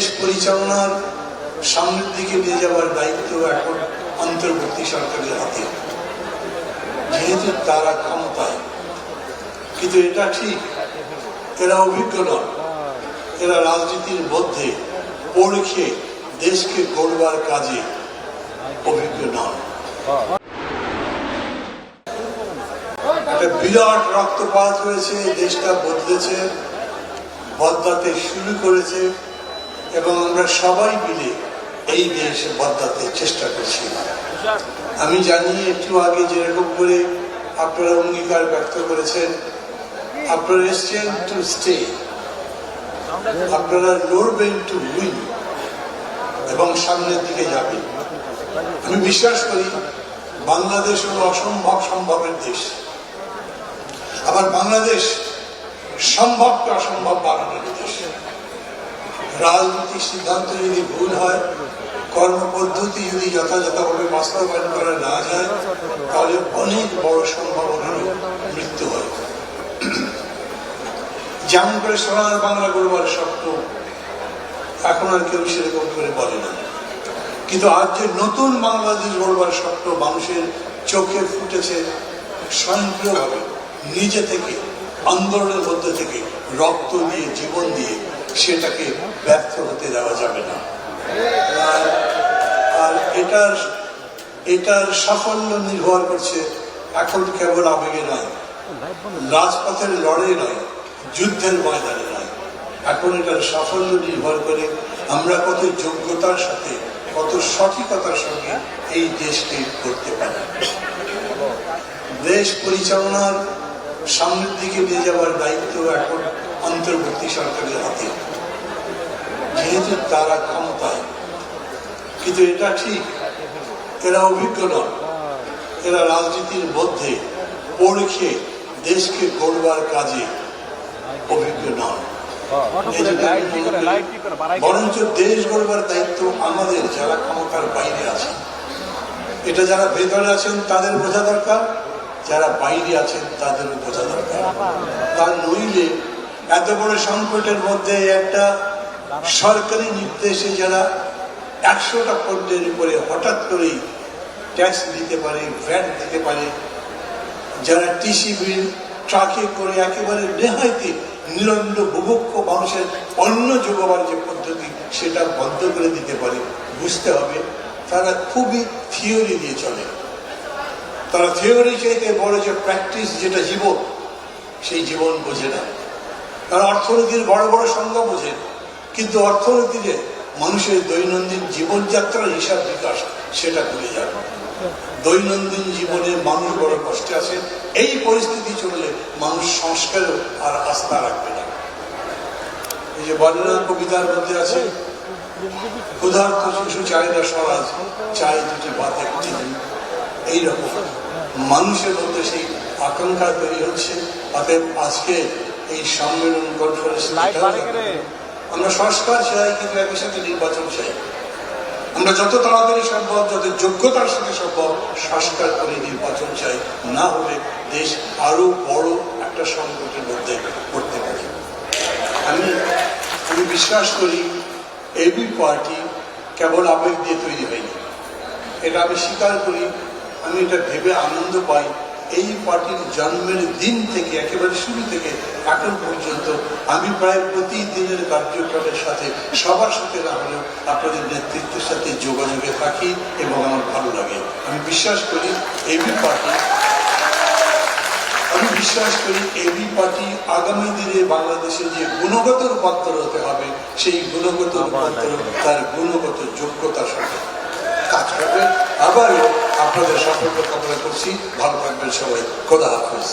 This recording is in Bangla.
দেশ পরিচালনার সামনের দিকে নিয়ে যাওয়ার দায়িত্ব এখন অন্তর্বর্তী সরকারের হাতে। যেহেতু তারা ক্ষমতায়, কিন্তু এটা ঠিক, এরা অভিজ্ঞ নন। এরা রাজনীতির মধ্যে পড়ে দেশকে গড়বার কাজে অভিজ্ঞ নন। একটা বিরাট রক্তপাত হয়েছে, দেশটা বদলেছে, বদলাতে শুরু করেছে। এবং আমরা সবাই মিলে এই দেশ বদলাতে চেষ্টা করছি। আমি জানি একটু আগে যেরকম করে আপনারা অঙ্গীকার ব্যক্ত করেছেন, আপনারা এসছেন টু স্টে আপনারা লড়বেন টু উইন এবং সামনের দিকে যাবেন। আমি বিশ্বাস করি বাংলাদেশ হলো অসম্ভব সম্ভবের দেশ। আবার বাংলাদেশ সম্ভবকে অসম্ভব বানানোর দেশ। রাজনৈতিক সিদ্ধান্ত যদি ভুল হয়, কর্মপদ্ধতি যদি যথাযথভাবে বাস্তবায়ন করা না যায়, তাহলে অনেক বড় সম্ভাবনার মৃত্যু হয়। যেমন করে সোনার বাংলা গড়বার স্বপ্ন, এখন আর কেউ সেরকম করে বলে না। কিন্তু আজ যে নতুন বাংলাদেশ গড়বার স্বপ্ন মানুষের চোখে ফুটেছে স্বয়ংক্রিয়ভাবে, নিজে থেকে, আন্দোলনের মধ্যে থেকে রক্ত দিয়ে, জীবন দিয়ে সেটাকে ব্যর্থ হতে দেওয়া যাবে না। আর এটার এটার সাফল্য নির্ভর করছে এখন কেবল আবেগে নয়, রাজপথের লড়াই নয়, যুদ্ধের ময়দানে নয়। এখন এটার সাফল্য নির্ভর করে আমরা কত যোগ্যতার সাথে, কত সঠিকতার সঙ্গে এই দেশকে করতে পারি। দেশ পরিচালনার সামনের দিকে নিয়ে যাওয়ার দায়িত্ব এখন অন্তর্বর্তী সরকারের হাতে। যেহেতু তারা ক্ষমতায় কিন্তু এটা ঠিক এরা অভিজ্ঞ নন। এরা রাজনীতির মধ্যে পড়ে খেয়ে দেশকে গড়বার কাজে অভিজ্ঞ নন। বরঞ্চ দেশ গড়বার দায়িত্ব আমাদের যারা ক্ষমতার বাইরে আছে এটা যারা ভেতরে আছেন তাদের বোঝা দরকার। যারা বাইরে আছেন তাদের বোঝা দরকার। তার নইলে এত বড় সংকটের মধ্যে একটা সরকারি নির্দেশে যারা একশোটা পণ্যের উপরে হঠাৎ করেই ট্যাক্স দিতে পারে ভ্যাট দিতে পারে, যারা টিসি বিল ট্রাকে করে একেবারে নেহাইতে নিরন্ন বুভক্ষ মানুষের অন্য যোগাবার যে পদ্ধতি, সেটা বন্ধ করে দিতে পারে, বুঝতে হবে। তারা খুবই থিওরি দিয়ে চলে। তারা থিওরি চাইতে বড় যে প্র্যাকটিস যেটা জীবন, সেই জীবন বোঝে না। তারা অর্থনীতির বড় বড় সংজ্ঞা বোঝে। কিন্তু অর্থনীতিতে মানুষের দৈনন্দিন জীবনযাত্রার হিসাব বিকাশ, সেটা ভুলে যাবে দৈনন্দিন জীবনে মানুষ বড় কষ্টে আছে। এই পরিস্থিতি চললে মানুষ সংস্কারও আর আস্থা রাখবে না। এই যে বর্ণনা কবিতার মধ্যে আছে, ক্ষুধার্ত শিশু চাহিদা স্বরাজ চাই দুটি ভাত একটি। এইরকম মানুষের মধ্যে সেই আকাঙ্ক্ষা তৈরি হচ্ছে। অতএব আজকে এই সম্মেলন কনফারেন্স আমরা সংস্কার চাই কিন্তু একই সাথে নির্বাচন চাই আমরা যত তাড়াতাড়ি সম্ভব যত যোগ্যতার সাথে সম্ভব সংস্কার করে নির্বাচন চাই। না হলে দেশ আরও বড় একটা সংকটের মধ্যে পড়তে পারে। আমি আমি বিশ্বাস করি এবি পার্টি কেবল আবেগ দিয়ে তৈরি হয়নি। এটা আমি স্বীকার করি আমি এটা ভেবে আনন্দ পাই। এই পার্টির জন্মের দিন থেকে একেবারে শুরু থেকে এখন পর্যন্ত আমি প্রায় প্রতিদিনের কার্যক্রমের সাথে সবার সাথে না হলেও আপনাদের নেতৃত্বের সাথে যোগাযোগে থাকি এবং আমার ভালো লাগে। আমি বিশ্বাস করি এবি পার্টি আমি বিশ্বাস করি এবি পার্টি আগামী দিনে বাংলাদেশে যে গুণগত রূপান্তর হতে হবে সেই গুণগত রূপান্তর তার গুণগত যোগ্যতার সাথে কাজ করবে। আবারও আপনাদের সকলকে কামনা করছি। ভালো থাকবেন সবাই। খোদা হাফেজ।